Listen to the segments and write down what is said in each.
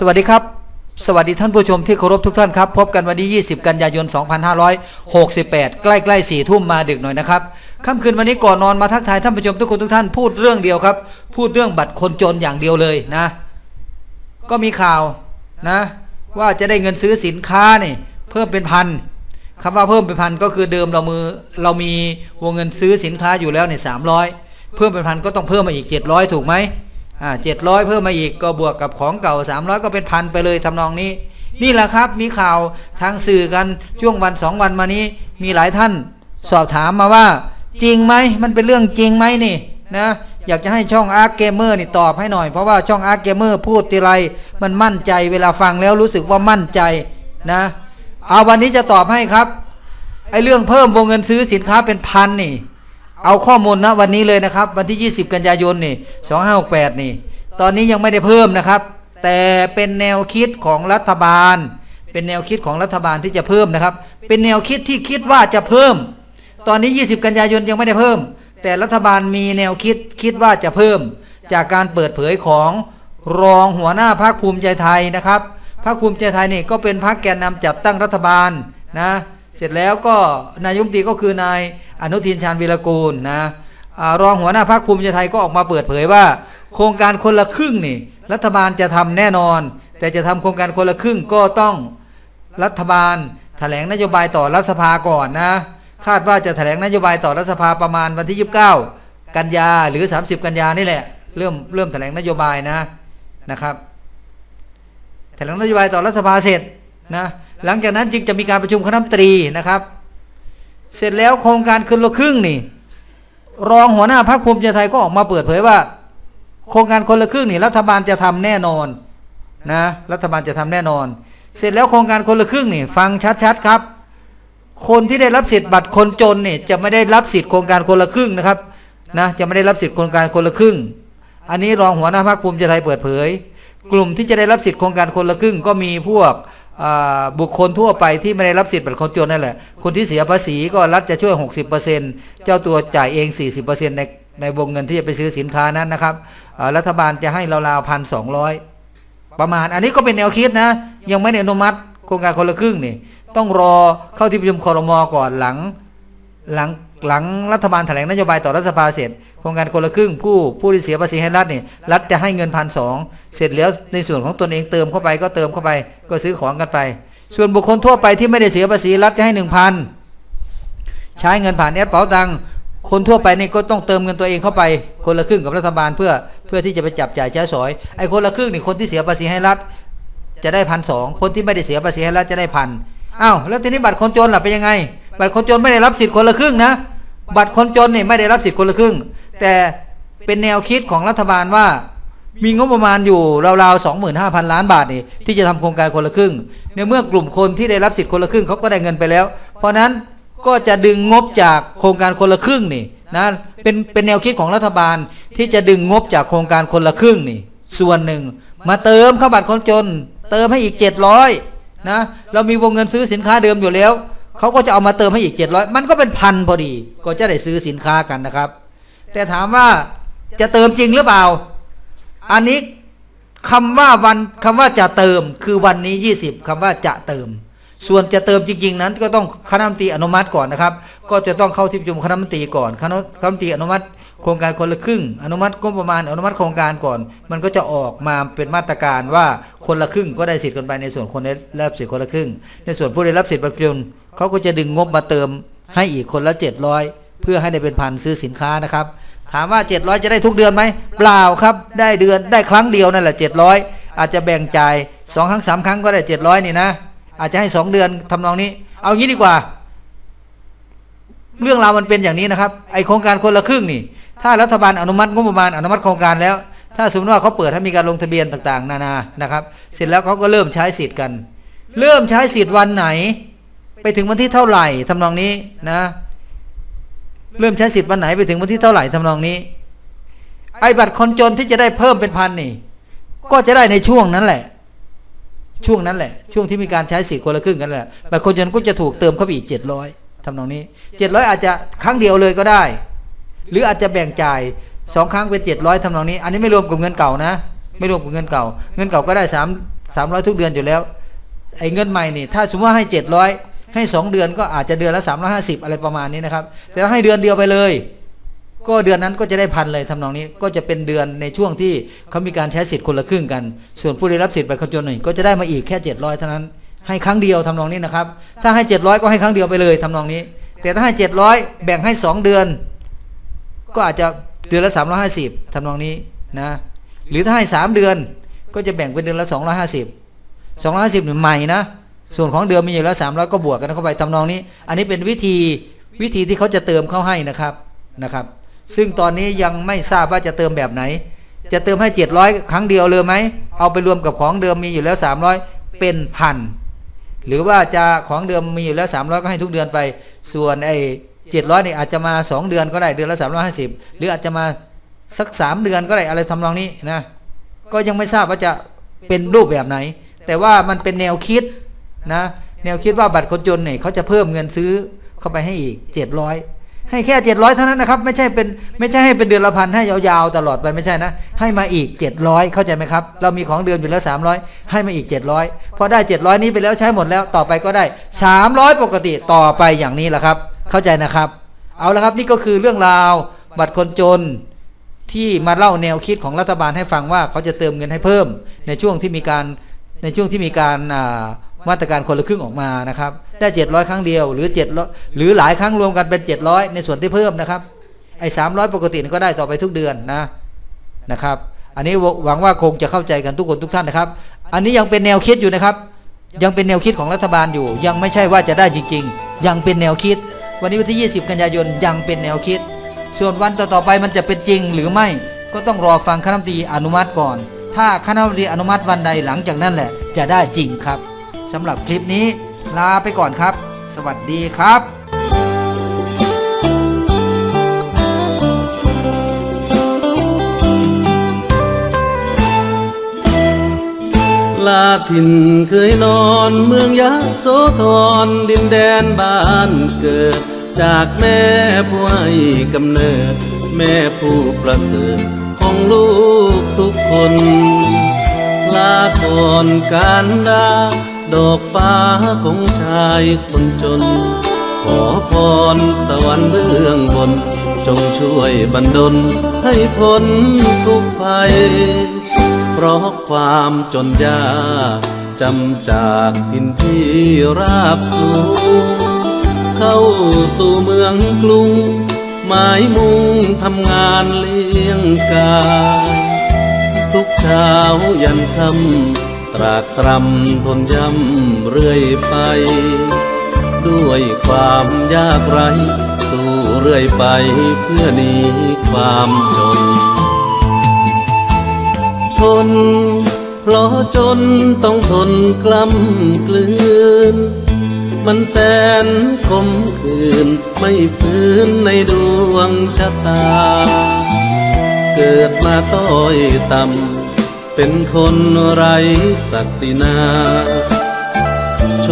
สวัสดีครับ สวัสดีท่านผู้ชมที่เคารพทุกท่านครับ พบกันวันที่ 20 กันยายน 2568 ใกล้ๆ4ทุ่มมาดึกหน่อยนะครับค่ำคืนวันนี้ก่อนนอนมาทักทายท่านผู้ชมทุกคนทุกท่านพูดเรื่องเดียวครับ พูดเรื่องบัตรคนจนอย่างเดียวเลยนะ ก็มีข่าวนะ ว่าจะได้เงินซื้อสินค้านี่เพิ่มเป็นพันคำว่าเพิ่มเป็นพันก็คือเดิมเรามือเรามีวงเงินซื้อสินค้าอยู่แล้วในสามร้อยเพิ่มเป็นพันก็ต้องเพิ่มมาอีกเจ็ดร้อยถูกไหม เจ็ดร้อยเพิ่มมาอีกก็บวกกับของเก่าสามร้อยก็เป็นพันไปเลยทำนองนี้ นี่แหละครับมีข่าวทางสื่อกันช่วงวันสองวันมานี้ มีหลายท่านสอบถามมาว่า จริงไหมมันเป็นเรื่องจริงไหมนี่นะอยากจะให้ช่องอาร์เกมเมอร์นี่ตอบให้หน่อย เพราะว่าช่องอาร์เกมเมอร์พูดทีไรมันมั่นใจเวลาฟังแล้วรู้สึกว่ามั่นใจนะเอาวันนี้จะตอบให้ครับไอ้เรื่องเพิ่มวงเงินซื้อสินค้าเป็นพันนี่ เอาข้อมูลนะวันนี้เลยนะครับ วันที่ 20 กันยายนนี่2568 นี่ ตอนนี้ยังไม่ได้เพิ่มนะครับ แต่เป็นแนวคิดของรัฐบาล เป็นแนวคิดของรัฐบาลที่จะเพิ่มนะครับ เป็นแนวคิดที่คิดว่าจะเพิ่ม ตอนนี้ 20 กันยายนยังไม่ได้เพิ่ม แต่รัฐบาลมีแนวคิดคิดว่าจะเพิ่ม จากการเปิดเผยของรองหัวหน้าพรรคภูมิใจไทยนะครับพรรคภูมิใจไทยนี่ก็เป็นพรรคแกนนำจัดตั้งรัฐบาลนะ เสร็จแล้วก็นายกรัฐมตีก็คือนาย อนุทินชาญวีรกูลนะอรองหัวหน้าพรรคภูมิใจไทยก็ออกมาเปิดเผยว่า โครงการคนละครึ่งนี่รัฐบาลจะทำแน่นอน แต่จะทำโครงการคนละครึ่งก็ต้องรัฐบาลแถลงนโยบายต่อรัฐสภาก่อนนะคาดว่าจะแถลงนโยบายต่อรัฐสภาประมาณวันที่ 29 กันยาหรือ 30 กันยานี่แหละ เริ่มเริ่มแถลงนโยบายนะนะครับ แถลงนโยบายต่อรัฐสภาเสร็จนะหลังจากนั้นจึงจะมีการประชุมคณะรัฐมนตรีนะครับ เสร็จแล้วโครงการคืนละครึ่งนี่ รองหัวหน้าพรรคภูมิใจไทยก็ออกมาเปิดเผยว่า โครงการคนละครึ่งนี่รัฐบาลจะทำแน่นอนนะรัฐบาลจะทำแน่นอน เสร็จแล้วโครงการคนละครึ่งนี่ ฟังชัดๆครับ คนที่ได้รับสิทธิ์บัตรคนจนเนี่ยจะไม่ได้รับสิทธิ์โครงการคนละครึ่งนะครับนะจะไม่ได้รับสิทธิ์โครงการคนละครึ่ง อันนี้รองหัวหน้าพรรคภูมิใจไทยเปิดเผย กลุ่มที่จะได้รับสิทธิ์โครงการคนละครึ่งก็มีพวก บุคคลทั่วไปที่ไม่ได้รับสิทธิ์บัตรคนจนนั่นแหละ คนที่เสียภาษีก็รัฐจะช่วย 60%เจ้าตัวจ่ายเอง 40%ในในวงเงินที่จะไปซื้อสินค้านั้นนะครับรัฐบาลจะให้ราวๆพันสองร้อยประมาณ อันนี้ก็เป็นแนวคิดนะ ยังไม่ได้อนุมัติโครงการคนละครึ่งนี่ ต้องรอเข้าที่ประชุมคอรมอก่อนหลังหลังหลังรัฐบาลแถลงนโยบายต่อรัฐสภาเสร็จ โครงการคนละครึ่งผู้ผู้ที่เสียภาษีให้รัฐนี่รัฐจะให้เงินพันสองเสร็จแล้วในส่วนของตนเองเติมเข้าไปก็เติมเข้าไป ก็ซื้อของกันไป ส่วนบุคคลทั่วไปที่ไม่ได้เสียภาษีรัฐจะให้หนึ่งพันใช้เงินผ่านแอปเป๋าตังคนทั่วไปนี่ก็ต้องเติมเงินตัวเองเข้าไป คนละครึ่งกับรัฐบาลเพื่อเพื่อที่จะไปจับจ่ายใช้สอยไอ้คนละครึ่งนี่คนที่เสียภาษีให้รัฐจะได้พันสองคนที่ไม่ได้เสียภาษีให้รัฐจะได้พันอ้าวแล้วทีนี้บัตรคนจนล่ะเป็นยังไง บัตรคนจนไม่ได้รับสิทธิ์คนละครึ่งนะบัตรคนจนนี่ไม่ได้รับสิทธิ์คนละครึ่ง แต่เป็นแนวคิดของรัฐบาลว่า มีงบประมาณอยู่ราวๆสองหมื่นห้าพันล้านบาทนี่ที่จะทำโครงการคนละครึ่ง ในเมื่อกลุ่มคนที่ได้รับสิทธิ์คนละครึ่งเขาก็ได้เงินไปแล้ว เพราะนั้นก็จะดึงงบจากโครงการคนละครึ่งนี่นะเป็นเป็นแนวคิดของรัฐบาลที่จะดึงงบจากโครงการคนละครึ่งนี่ ส่วนหนึ่ง มาเติมเข้าบัตรคนจน เติมให้อีก700นะเรามีวงเงินซื้อสินค้าเดิมอยู่แล้วเขาก็จะเอามาเติมให้อีก700มันก็เป็นพันพอดี ก็จะได้ซื้อสินค้ากันนะครับ แต่ถามว่าจะเติมจริงหรือเปล่า อันนี้คำว่าวันคำว่าจะเติมคือวันนี้ 20คำว่าจะเติม ส่วนจะเติมจริง ๆ นั้น ก็ต้องคณะมนตรีอนุมัติก่อนนะครับ ก็จะต้องเข้าที่ประชุมคณะมนตรีก่อนคณะคณะมนตรีอนุมัติโครงการคนละครึ่ง อนุมัติงบประมาณอนุมัติโครงการก่อน มันก็จะออกมาเป็นมาตรการว่าคนละครึ่งก็ได้สิทธิ์กันไปในส่วนคนได้รับสิทธิ์คนละครึ่ง ในส่วนผู้ได้รับสิทธิ์ประชาชนเขาก็จะดึงงบมาเติมให้อีกคนละ 700เพื่อให้ได้เป็นพันซื้อสินค้านะครับ ถามว่า 700 จะได้ทุกเดือนไหมเปล่าครับ ได้เดือนได้ครั้งเดียวนั่นแหละ 700 อาจจะแบ่งจ่าย2ครั้ง3ครั้งก็ได้ 700 นี่นะ อาจจะให้ 2 เดือนทำนองนี้ เอางี้ดีกว่า เรื่องราวมันเป็นอย่างนี้นะครับ ไอโครงการคนละครึ่งนี่ ถ้ารัฐบาลอนุมัติงบประมาณอนุมัติโครงการแล้ว ถ้าสมมติว่าเขาเปิดให้มีการลงทะเบียนต่างๆ นานานะครับ เสร็จแล้วเขาก็เริ่มใช้สิทธิ์กัน เริ่มใช้สิทธิ์วันไหน ไปถึงวันที่เท่าไหร่ทำนองนี้นะ เริ่มใช้สิทธิ์วันไหนไปถึงวันที่เท่าไหร่ทำนองนี้ ไอ้บัตรคนจนที่จะได้เพิ่มเป็นพันนี่ ก็จะได้ในช่วงนั้นแหละ ช่วงนั้นแหละ ช่วงที่มีการใช้สิทธิ์คนละครึ่งกันแหละบัตรคนจนก็จะถูกเติมเข้าไปอีกเจ็ดร้อยทำนองนี้เจ็ดร้อยอาจจะครั้งเดียวเลยก็ได้ หรืออาจจะแบ่งจ่ายสองครั้งเป็นเจ็ดร้อยทำนองนี้ อันนี้ไม่รวมกับเงินเก่านะ ไม่รวมกับเงินเก่า เงินเก่าก็ได้สาม300ทุกเดือนอยู่แล้วไอ้เงินใหม่นี่ถ้าสมมติว่าให้700 ให้ 2 เดือนก็อาจจะเดือนละ 350 อะไรประมาณนี้นะครับ แต่ถ้าให้เดือนเดียวไปเลย ก็เดือนนั้นก็จะได้พันเลยทำนองนี้ก็จะเป็นเดือนในช่วงที่เขามีการใช้สิทธิ์คนละครึ่งกัน ส่วนผู้ได้รับสิทธิ์บัตรคนจนหนึ่งก็จะได้มาอีกแค่ 700 เท่านั้น ให้ครั้งเดียวทำนองนี้นะครับ ถ้าให้ 700 ก็ให้ครั้งเดียวไปเลยทำนองนี้ แต่ถ้าให้ 700 แบ่งให้ 2 เดือน ก็อาจจะเดือนละ 350ทำนองนี้นะหรือถ้าให้ 3 เดือนก็จะแบ่งเป็นเดือนละ 250 250หนึ่งใหม่นะ ส่วนของเดิมมีอยู่แล้ว300ก็บวกกันเข้าไปทำนองนี้ อันนี้เป็นวิธีวิธีที่เขาจะเติมเข้าให้นะครับนะครับ ซึ่งตอนนี้ยังไม่ทราบว่าจะเติมแบบไหน จะเติมให้700ครั้งเดียวเลยไหมเอาไปรวมกับของเดิมมีอยู่แล้ว300เป็นพันหรือว่าจะของเดิมมีอยู่แล้ว300ก็ให้ทุกเดือนไป ส่วนไอ้700นี่อาจจะมา2เดือนก็ได้เดือนละ350หรืออาจจะมาสัก3เดือนก็ได้อะไรทำนองนี้นะก็ยังไม่ทราบว่าจะเป็นรูปแบบไหน แต่ว่ามันเป็นแนวคิด นะแนวคิดว่าบัตรคนจนเนี่ยเขาจะเพิ่มเงินซื้อเข้าไปให้อีก700ให้แค่700เท่านั้นนะครับ ไม่ใช่เป็นไม่ใช่ให้เป็นเดือนละพันให้ยาวๆตลอดไปไม่ใช่นะ ให้มาอีก700เข้าใจไหมครับ เรามีของเดือนอยู่แล้ว300ให้มาอีก700พอได้700นี้ไปแล้วใช้หมดแล้วต่อไปก็ได้300ปกติต่อไปอย่างนี้แหละครับ เข้าใจนะครับ เอาละครับนี่ก็คือเรื่องราวบัตรคนจนที่มาเล่าแนวคิดของรัฐบาลให้ฟังว่าเขาจะเติมเงินให้เพิ่ม ในช่วงที่มีการในช่วงที่มีการอ่า มาตรการคนละครึ่งออกมานะครับ ได้ 700 ครั้งเดียว หรือ700หรือหลายครั้งรวมกันเป็น 700 ในส่วนที่เพิ่มนะครับ ไอ้300 ปกติก็ได้ต่อไปทุกเดือนนะนะครับ อันนี้หวังว่าคงจะเข้าใจกันทุกคนทุกท่านนะครับ อันนี้ยังเป็นแนวคิดอยู่นะครับ ยังเป็นแนวคิดของรัฐบาลอยู่ ยังไม่ใช่ว่าจะได้จริง ๆ ยังเป็นแนวคิด วันนี้วันที่ 20 กันยายนยังเป็นแนวคิด ส่วนวันต่อๆไปมันจะเป็นจริงหรือไม่ก็ต้องรอฟังคณะรัฐมนตรีอนุมัติก่อน ถ้าคณะรัฐมนตรีอนุมัติวันใดหลังจากนั้นแหละ จะได้จริงครับ สำหรับคลิปนี้ลาไปก่อนครับ สวัสดีครับลาถิ่นเคยนอนเมืองยะโสธรดินแดนบ้านเกิด จากแม่ผู้ให้กำเนิด แม่ผู้ประเสริฐของลูกทุกคน ลาก่อนการดา ดอกฟ้าของชายคนจน ขอพรสวรรค์เบื้องบน จงช่วยบันดลให้พ้นทุกภัย เพราะความจนยากจำจากทินที่ราบสูง เข้าสู่เมืองกรุง หมายมุ่งทำงานเลี้ยงกาย ทุกเช้ายันค่ำ ตรากตรำทนย้ำเรื่อยไป ด้วยความยากไรสู้เรื่อยไปเพื่อหนีความจน ทนเพราะจนต้องทนกล้ำกลืน มันแสนคมคืนไม่ฟื้นในดวงชะตา เกิดมาต้อยต่ำ เป็นคนไร้ศักดินา โช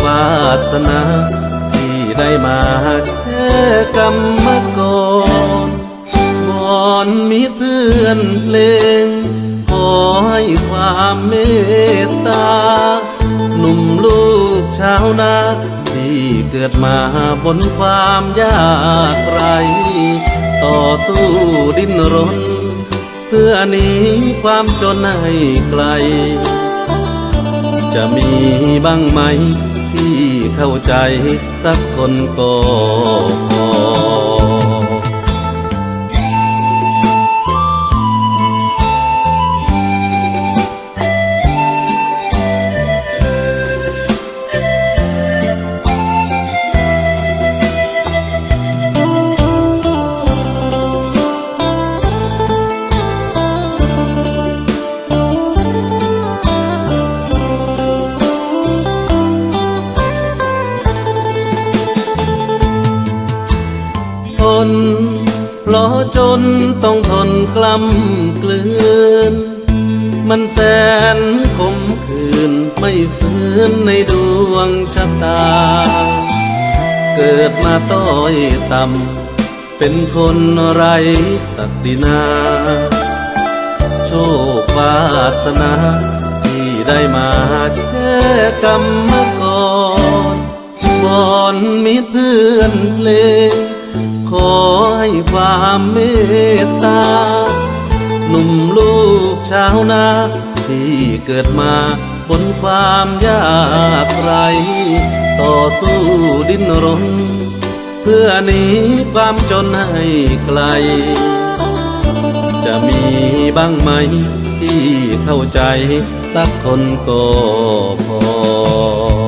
ควาสนาที่ได้มาแค่กรรมกรวอนมีเพื่อนเพลง ขอให้ความเมตตา หนุ่มลูกชาวนาที่เกิดมาบนความยากไร ต่อสู้ดิ้นรน เพื่อหนีความจนให้ไกล จะมีบ้างไหมที่เข้าใจสักคนก็ นต้องทนกล้ำกลืน มันแสนคมคืนไม่ฟื้นในดวงชะตา เกิดมาต้อยต่ำเป็นคนไร้ศักดินา โชควาสนาที่ได้มาแค่กรรมกรบอนมิตรเพื่อนเพลง ขอให้ความเมตตา หนุ่มลูกชาวนา ที่เกิดมาบนความยากไร ต่อสู้ดิ้นรน เพื่อหนีความจนให้ไกล จะมีบ้างไหมที่เข้าใจสักคนก็พอ